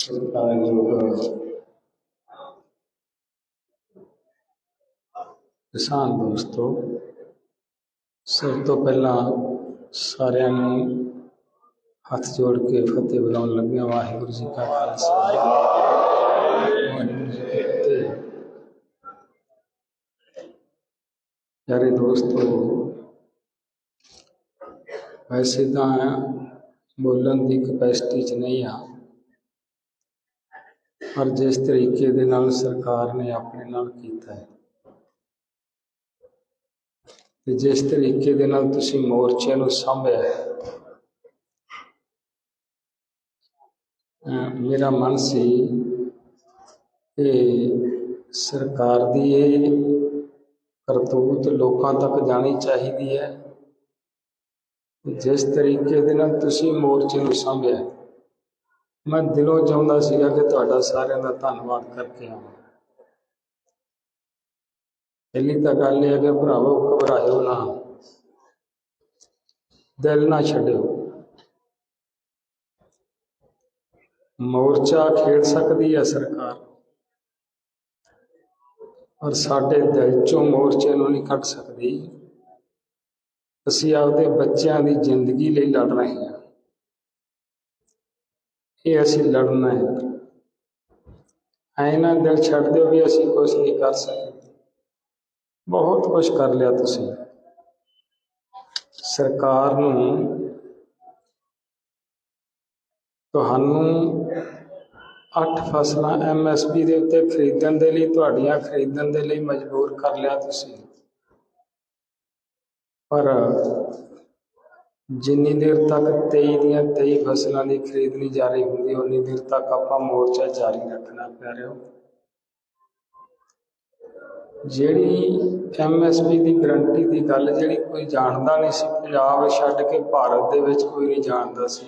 ਸਤਿਕਾਰਯੋਗ ਕਿਸਾਨ ਦੋਸਤੋ ਸਭ ਤੋਂ ਪਹਿਲਾਂ ਸਾਰਿਆਂ ਨੂੰ ਹੱਥ ਜੋੜ ਕੇ ਫਤਿਹ ਬੁਲਾਉਣ ਲੱਗਿਆ ਵਾਹਿਗੁਰੂ ਜੀ ਕਾ ਖਾਲਸਾ ਵਾਹਿਗੁਰੂ ਜੀ ਕੀ ਫਤਿਹ ਪਿਆਰੇ ਦੋਸਤੋ ਵੈਸੇ ਤਾਂ ਬੋਲਣ ਦੀ ਕਪੈਸਿਟੀ ਚ ਨਹੀਂ ਆ ਪਰ ਜਿਸ ਤਰੀਕੇ ਦੇ ਨਾਲ ਸਰਕਾਰ ਨੇ ਆਪਣੇ ਨਾਲ ਕੀਤਾ ਹੈ, ਤੇ ਜਿਸ ਤਰੀਕੇ ਦੇ ਨਾਲ ਤੁਸੀਂ ਮੋਰਚੇ ਨੂੰ ਸੰਭਿਆ ਮੇਰਾ ਮਨ ਸੀ ਕਿ ਸਰਕਾਰ ਦੀ ਇਹ ਕਰਤੂਤ ਲੋਕਾਂ ਤੱਕ ਜਾਣੀ ਚਾਹੀਦੀ ਹੈ, ਜਿਸ ਤਰੀਕੇ ਦੇ ਨਾਲ ਤੁਸੀਂ ਮੋਰਚੇ ਨੂੰ ਸੰਭਿਆ ਮੈਂ ਦਿਲੋਂ ਚਾਹੁੰਦਾ ਸੀਗਾ ਕਿ ਤੁਹਾਡਾ ਸਾਰਿਆਂ ਦਾ ਧੰਨਵਾਦ ਕਰਕੇ ਆਵਾਂ। ਪਹਿਲੀ ਤਾਂ ਗੱਲ ਇਹ ਹੈ ਕਿ ਭਰਾਵੋ, ਘਬਰਾਇਓ ਨਾ। ਦਿਲ ਨਾ ਛੱਡਿਓ। ਮੋਰਚਾ ਖੇਡ ਸਕਦੀ ਹੈ ਸਰਕਾਰ, ਪਰ ਸਾਡੇ ਦਿਲ ਚੋਂ ਮੋਰਚੇ ਨੂੰ ਨਹੀਂ ਕੱਢ ਸਕਦੀ। ਅਸੀਂ ਆਪਦੇ ਬੱਚਿਆਂ ਦੀ ਜ਼ਿੰਦਗੀ ਲਈ ਲੜ ਰਹੇ ਹਾਂ। ਇਹ ਅਸੀਂ ਲੜਨਾ ਹੈ। ਐ ਦਿਲ ਛੱਡ ਦਿਓ ਵੀ ਅਸੀਂ ਕੁਝ ਨਹੀਂ ਕਰ ਸਕਦੇ। ਬਹੁਤ ਕੁਝ ਕਰ ਲਿਆ ਤੁਸੀਂ। ਸਰਕਾਰ ਨੂੰ ਤੁਹਾਨੂੰ ਅੱਠ ਫਸਲਾਂ ਐਮਐਸਪੀ ਦੇ ਉੱਤੇ ਖਰੀਦਣ ਦੇ ਲਈ, ਤੁਹਾਡੀਆਂ ਖਰੀਦਣ ਦੇ ਲਈ ਮਜਬੂਰ ਕਰ ਲਿਆ ਤੁਸੀਂ। ਪਰ ਜਿੰਨੀ ਦੇਰ ਤੱਕ ਤੇਈ ਦੀਆਂ ਤੇਈ ਫਸਲਾਂ ਦੀ ਖਰੀਦਣੀ ਜਾਰੀ ਹੁੰਦੀ ਉਨੀ ਦੇਰ ਤੱਕ ਆਪਾਂ ਮੋਰਚਾ ਜਾਰੀ ਰੱਖਣਾ ਪਿਆਰਿਓ। ਜਿਹੜੀ ਐਮਐਸਪੀ ਦੀ ਗਰੰਟੀ ਦੀ ਗੱਲ, ਜਿਹੜੀ ਕੋਈ ਜਾਣਦਾ ਨਹੀਂ ਸੀ, ਪੰਜਾਬ ਛੱਡ ਕੇ ਭਾਰਤ ਦੇ ਵਿੱਚ ਕੋਈ ਨਹੀਂ ਜਾਣਦਾ ਸੀ,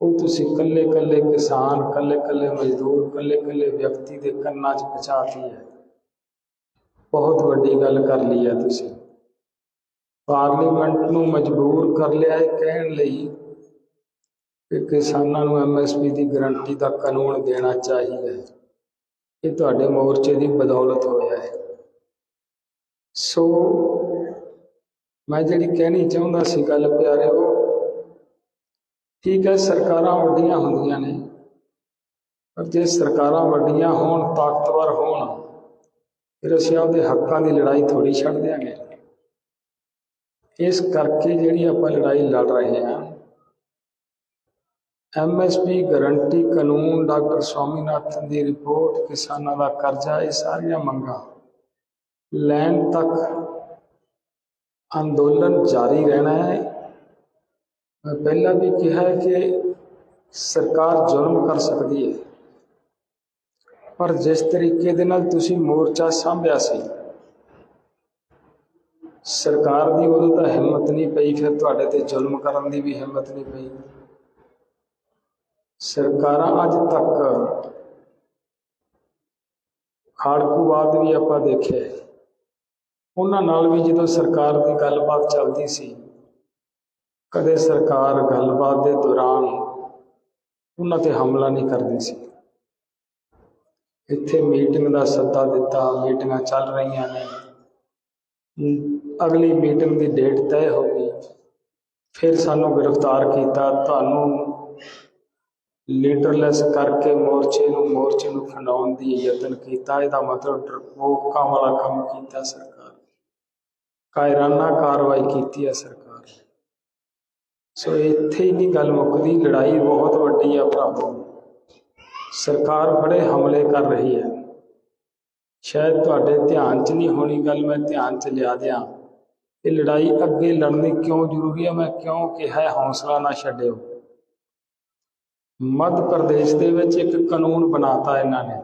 ਉਹ ਤੁਸੀਂ ਇਕੱਲੇ ਇਕੱਲੇ ਕਿਸਾਨ, ਇਕੱਲੇ ਇਕੱਲੇ ਮਜ਼ਦੂਰ, ਇਕੱਲੇ ਇਕੱਲੇ ਵਿਅਕਤੀ ਦੇ ਕੰਨਾਂ 'ਚ ਪਹੁੰਚਾਤੀ ਹੈ। ਬਹੁਤ ਵੱਡੀ ਗੱਲ ਕਰ ਲਈ ਹੈ ਤੁਸੀਂ। ਪਾਰਲੀਮੈਂਟ ਨੂੰ ਮਜਬੂਰ ਕਰ ਲਿਆ ਹੈ ਕਹਿਣ ਲਈ ਕਿ ਕਿਸਾਨਾਂ ਨੂੰ ਐਮਐਸਪੀ ਦੀ ਗਰੰਟੀ ਦਾ ਕਾਨੂੰਨ ਦੇਣਾ ਚਾਹੀਦਾ ਹੈ। ਇਹ ਤੁਹਾਡੇ ਮੋਰਚੇ ਦੀ ਬਦੌਲਤ ਹੋਇਆ ਹੈ। ਸੋ ਮੈਂ ਜਿਹੜੀ ਕਹਿਣੀ ਚਾਹੁੰਦਾ ਸੀ ਗੱਲ ਪਿਆਰਿਓ, ਠੀਕ ਹੈ ਸਰਕਾਰਾਂ ਵੱਡੀਆਂ ਹੁੰਦੀਆਂ ਨੇ, ਪਰ ਜੇ ਸਰਕਾਰਾਂ ਵੱਡੀਆਂ ਹੋਣ, ਤਾਕਤਵਰ ਹੋਣ, ਫਿਰ ਅਸੀਂ ਆਪਦੇ ਹੱਕਾਂ ਦੀ ਲੜਾਈ ਥੋੜੀ ਛੱਡ ਦਿਆਂਗੇ। ਇਸ ਕਰਕੇ ਜਿਹੜੀ ਆਪਾਂ ਲੜਾਈ ਲੜ ਰਹੇ ਹਾਂ। ਐਮਐਸਪੀ ਗਰੰਟੀ ਕਾਨੂੰਨ ਡਾਕਟਰ ਸਵਾਮੀਨਾਥਨ ਦੀ ਰਿਪੋਰਟ, ਕਿਸਾਨਾਂ ਦਾ ਕਰਜ਼ਾ, ਇਹ ਸਾਰੀਆਂ ਮੰਗਾਂ ਲੈਣ ਤੱਕ ਅੰਦੋਲਨ ਜਾਰੀ ਰਹਿਣਾ ਹੈ। ਮੈਂ ਪਹਿਲਾਂ ਵੀ ਕਿਹਾ ਹੈ ਕਿ ਸਰਕਾਰ ਜ਼ੁਲਮ ਕਰ ਸਕਦੀ ਹੈ। ਪਰ ਜਿਸ ਤਰੀਕੇ ਦੇ ਨਾਲ ਤੁਸੀਂ ਮੋਰਚਾ ਸਾਂਭਿਆ ਸੀ ਸਰਕਾਰ ਦੀ ਉਦੋਂ ਤਾਂ ਹਿੰਮਤ ਨਹੀਂ ਪਈ, ਫਿਰ ਤੁਹਾਡੇ ਤੇ ਜ਼ੁਲਮ ਕਰਨ ਦੀ ਵੀ ਹਿੰਮਤ ਨਹੀਂ ਪਈ। ਸਰਕਾਰਾਂ ਅੱਜ ਤੱਕ ਖਾੜਕੂਵਾਦ ਵੀ ਆਪਾਂ ਦੇਖਿਆ ਉਹਨਾਂ ਨਾਲ ਵੀ ਜਦੋਂ ਸਰਕਾਰ ਦੀ ਗੱਲਬਾਤ ਚੱਲਦੀ ਸੀ, ਕਦੇ ਸਰਕਾਰ ਗੱਲਬਾਤ ਦੇ ਦੌਰਾਨ ਉਹਨਾਂ ਤੇ ਹਮਲਾ ਨਹੀਂ ਕਰਦੀ ਸੀ। ਇੱਥੇ ਮੀਟਿੰਗ ਦਾ ਸੱਦਾ ਦਿੱਤਾ, ਮੀਟਿੰਗਾਂ ਚੱਲ ਰਹੀਆਂ ਨੇ। ਅਗਲੀ ਮੀਟਿੰਗ ਦੀ ਡੇਟ ਤੈਅ ਹੋ ਗਈ। ਫਿਰ ਸਾਨੂੰ ਗ੍ਰਿਫਤਾਰ ਕੀਤਾ। ਤੁਹਾਨੂੰ ਲੀਡਰਲੈਸ ਕਰਕੇ ਮੋਰਚੇ ਨੂੰ ਮੋਰਚੇ ਨੂੰ ਖੰਡਾਉਣ ਦੀ ਯਤਨ ਕੀਤਾ। ਇਹਦਾ ਮਤਲਬ ਡਰਪੋਕਾਂ ਵਾਲਾ ਕੰਮ ਕੀਤਾ ਸਰਕਾਰ ਕਾਇਰਾਨਾ ਕਾਰਵਾਈ ਕੀਤੀ ਹੈ ਸਰਕਾਰ ਸੋ ਇੱਥੇ ਹੀ ਨਹੀਂ ਗੱਲ ਮੁੱਕਦੀ, ਲੜਾਈ ਬਹੁਤ ਵੱਡੀ ਆ ਭਰਾਵੋ। ਸਰਕਾਰ ਬੜੇ ਹਮਲੇ ਕਰ ਰਹੀ ਹੈ। ਸ਼ਾਇਦ ਤੁਹਾਡੇ ਧਿਆਨ 'ਚ ਨਹੀਂ ਹੋਣੀ ਗੱਲ, ਮੈਂ ਧਿਆਨ 'ਚ ਲਿਆ ਦਿਆਂ। ਇਹ ਲੜਾਈ ਅੱਗੇ ਲੜਨੀ ਕਿਉਂ ਜ਼ਰੂਰੀ ਹੈ? ਮੈਂ ਕਿਉਂ ਕਿਹਾ ਹੈ? ਹੌਸਲਾ ਨਾ ਛੱਡਿਓ। ਮੱਧ ਪ੍ਰਦੇਸ਼ ਦੇ ਵਿੱਚ ਇੱਕ ਕਾਨੂੰਨ ਬਣਾਤਾ ਇਹਨਾਂ ਨੇ।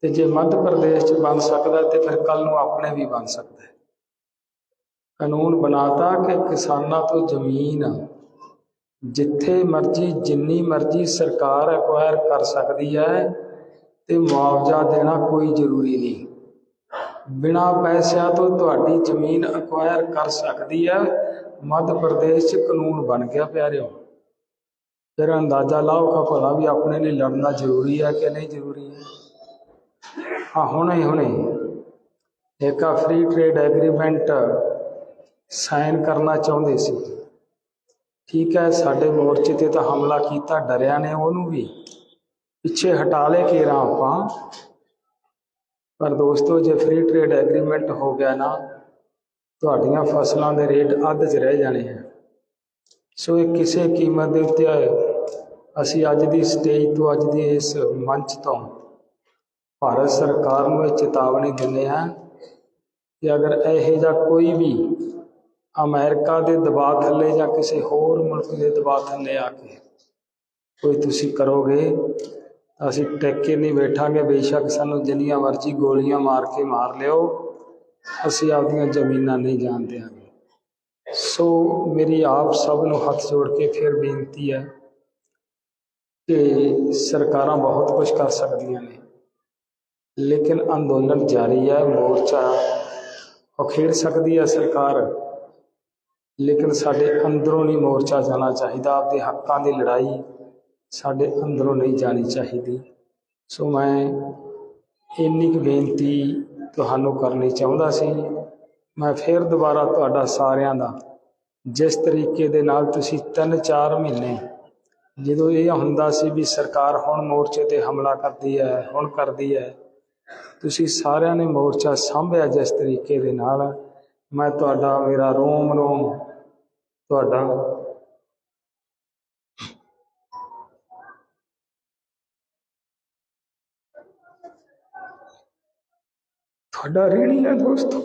ਤੇ ਜੇ ਮੱਧ ਪ੍ਰਦੇਸ਼ 'ਚ ਬਣ ਸਕਦਾ ਤੇ ਫਿਰ ਕੱਲ ਨੂੰ ਆਪਣੇ ਵੀ ਬਣ ਸਕਦਾ ਹੈ। ਕਾਨੂੰਨ ਬਣਾਤਾ ਕਿ ਕਿਸਾਨਾਂ ਤੋਂ ਜ਼ਮੀਨ ਜਿੱਥੇ ਮਰਜ਼ੀ, ਜਿੰਨੀ ਮਰਜ਼ੀ ਸਰਕਾਰ ਐਕਵਾਇਰ ਕਰ ਸਕਦੀ ਹੈ ਤੇ ਮੁਆਵਜ਼ਾ ਦੇਣਾ ਕੋਈ ਜ਼ਰੂਰੀ ਨਹੀਂ। ਬਿਨਾ ਪੈਸਿਆਂ ਤੋਂ ਤੁਹਾਡੀ ਜ਼ਮੀਨ ਐਕਵਾਇਰ ਕਰ ਸਕਦੀ ਹੈ। ਮੱਧ ਪ੍ਰਦੇਸ਼ 'ਚ ਕਾਨੂੰਨ ਬਣ ਗਿਆ ਪਿਆਰਿਓ। ਫਿਰ ਅੰਦਾਜ਼ਾ ਲਾਓ ਕਿ ਭਲਾ ਵੀ ਆਪਣੇ ਲਈ ਲੜਨਾ ਜ਼ਰੂਰੀ ਹੈ ਕਿ ਨਹੀਂ ਜ਼ਰੂਰੀ ਹੈ। ਹਾਂ, ਹੁਣੇ ਹੁਣੇ। ਇੱਕ ਫ੍ਰੀ ਟ੍ਰੇਡ ਐਗਰੀਮੈਂਟ ਸਾਈਨ ਕਰਨਾ ਚਾਹੁੰਦੇ ਸੀ। ਠੀਕ ਹੈ, ਸਾਡੇ ਮੋਰਚੇ ਤੇ ਤਾਂ ਹਮਲਾ ਕੀਤਾ, ਡਰਿਆ ਨੇ ਉਹਨੂੰ ਵੀ। ਪਿੱਛੇ ਹਟਾ ਲੈ ਕੇ ਰਾਂ ਆਪਾਂ। ਪਰ ਦੋਸਤੋ, ਜੇ ਫ੍ਰੀ ਟ੍ਰੇਡ ਐਗਰੀਮੈਂਟ ਹੋ ਗਿਆ ਨਾ, ਤੁਹਾਡੀਆਂ ਫਸਲਾਂ ਦੇ ਰੇਟ ਅੱਧ 'ਚ ਰਹਿ ਜਾਣੇ ਆ। ਸੋ ਇਹ ਕਿਸੇ ਕੀਮਤ ਦੇ ਉੱਤੇ ਅਸੀਂ ਅੱਜ ਦੀ ਸਟੇਜ ਤੋਂ ਅੱਜ ਦੀ ਇਸ ਮੰਚ ਤੋਂ ਭਾਰਤ ਸਰਕਾਰ ਨੂੰ ਇਹ ਚੇਤਾਵਨੀ ਦਿੰਦੇ ਹਾਂ ਕਿ ਅਗਰ ਇਹੋ ਜਿਹਾ ਕੋਈ ਵੀ ਅਮਰੀਕਾ ਦੇ ਦਬਾਅ ਥੱਲੇ ਜਾਂ ਕਿਸੇ ਹੋਰ ਮੁਲਕ ਦੇ ਦਬਾਅ ਥੱਲੇ ਆ ਕੇ ਕੋਈ ਤੁਸੀਂ ਕਰੋਗੇ ਅਸੀਂ ਟਿਕ ਨਹੀਂ ਬੈਠਾਂਗੇ, ਬੇਸ਼ੱਕ ਸਾਨੂੰ ਜਿੰਨੀਆਂ ਮਰਜ਼ੀ ਗੋਲੀਆਂ ਮਾਰ ਕੇ ਮਾਰ ਲਿਓ, ਅਸੀਂ ਆਪਦੀਆਂ ਜ਼ਮੀਨਾਂ ਨਹੀਂ ਜਾਣ ਦਿਆਂਗੇ। ਸੋ ਮੇਰੀ ਆਪ ਸਭ ਨੂੰ ਹੱਥ ਜੋੜ ਕੇ ਫਿਰ ਬੇਨਤੀ ਹੈ ਕਿ ਸਰਕਾਰਾਂ ਬਹੁਤ ਕੁਝ ਕਰ ਸਕਦੀਆਂ ਨੇ, ਲੇਕਿਨ ਅੰਦੋਲਨ ਜਾਰੀ ਹੈ, ਮੋਰਚਾ ਉਖੇੜ ਸਕਦੀ ਹੈ ਸਰਕਾਰ, ਲੇਕਿਨ ਸਾਡੇ ਅੰਦਰੋਂ ਨਹੀਂ ਮੋਰਚਾ ਜਾਣਾ ਚਾਹੀਦਾ, ਆਪਦੇ ਹੱਕਾਂ ਦੀ ਲੜਾਈ ਸਾਡੇ ਅੰਦਰੋਂ ਨਹੀਂ ਜਾਣੀ ਚਾਹੀਦੀ। ਸੋ ਮੈਂ ਇੰਨੀ ਕੁ ਬੇਨਤੀ ਤੁਹਾਨੂੰ ਕਰਨੀ ਚਾਹੁੰਦਾ ਸੀ। ਮੈਂ ਫਿਰ ਦੁਬਾਰਾ ਤੁਹਾਡਾ ਸਾਰਿਆਂ ਦਾ, ਜਿਸ ਤਰੀਕੇ ਦੇ ਨਾਲ ਤੁਸੀਂ 3-4 ਮਹੀਨੇ ਜਦੋਂ ਇਹ ਹੁੰਦਾ ਸੀ ਵੀ ਸਰਕਾਰ ਹੁਣ ਮੋਰਚੇ ਤੇ ਹਮਲਾ ਕਰਦੀ ਹੈ, ਹੁਣ ਕਰਦੀ ਹੈ, ਤੁਸੀਂ ਸਾਰਿਆਂ ਨੇ ਮੋਰਚਾ ਸੰਭਿਆ ਜਿਸ ਤਰੀਕੇ ਦੇ ਨਾਲ। ਮੈਂ ਤੁਹਾਡਾ, ਮੇਰਾ ਰੋਮ ਰੋਮ ਤੁਹਾਡਾ ਤੁਹਾਡਾ ऋणी है दोस्तों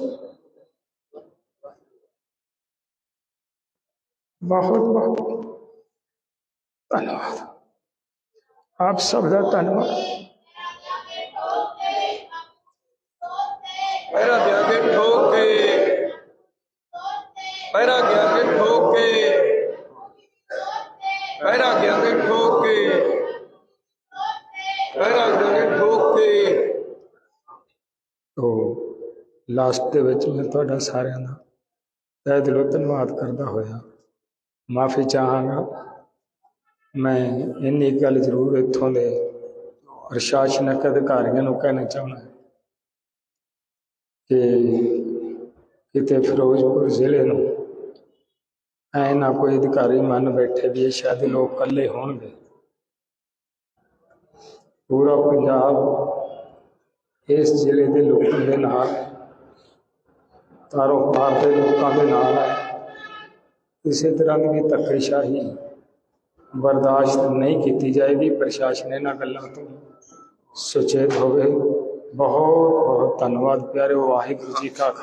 बहुत बहुत धन्यवाद आप सब का धन्यवाद पैरा दिया के ठोक के पैरा गया के ठोक के पैरा गया के ठोक ਤੋ ਲਾਸਟ ਦੇ ਵਿੱਚ ਮੈਂ ਤੁਹਾਡਾ ਸਾਰਿਆਂ ਦਾ ਤਹਿ ਦਿਲੋਂ ਧੰਨਵਾਦ ਕਰਦਾ ਹੋਇਆ। ਮਾਫੀ ਚਾਹਾਂਗਾ। ਮੈਂ ਇੰਨੀ ਗੱਲ ਜ਼ਰੂਰ ਇੱਥੋਂ ਦੇ ਪ੍ਰਸ਼ਾਸਨਿਕ ਅਧਿਕਾਰੀਆਂ ਨੂੰ ਕਹਿਣਾ ਚਾਹੁੰਦਾ ਕਿ ਕਿਤੇ ਫਿਰੋਜ਼ਪੁਰ ਜ਼ਿਲ੍ਹੇ ਨੂੰ ਐ ਨਾ ਕੋਈ ਅਧਿਕਾਰੀ ਮੰਨ ਬੈਠੇ ਵੀ ਇਹ ਸ਼ਾਇਦ ਲੋਕ ਇਕੱਲੇ ਹੋਣਗੇ। ਪੂਰਾ ਪੰਜਾਬ ਇਸ ਜ਼ਿਲ੍ਹੇ ਦੇ ਲੋਕਾਂ ਦੇ ਨਾਲ ਹੈ। ਤਾਰੋ ਪਾਰ ਦੇ ਲੋਕਾਂ ਦੇ ਨਾਲ ਹੈ। ਕਿਸੇ ਤਰ੍ਹਾਂ ਦੀ ਵੀ ਧੱਕੇਸ਼ਾਹੀ ਬਰਦਾਸ਼ਤ ਨਹੀਂ ਕੀਤੀ ਜਾਏਗੀ। ਪ੍ਰਸ਼ਾਸਨ ਇਹਨਾਂ ਗੱਲਾਂ ਤੋਂ ਸੁਚੇਤ ਹੋਵੇ। ਬਹੁਤ ਬਹੁਤ ਧੰਨਵਾਦ ਪਿਆਰੇ। ਵਾਹਿਗੁਰੂ ਜੀ ਕਾ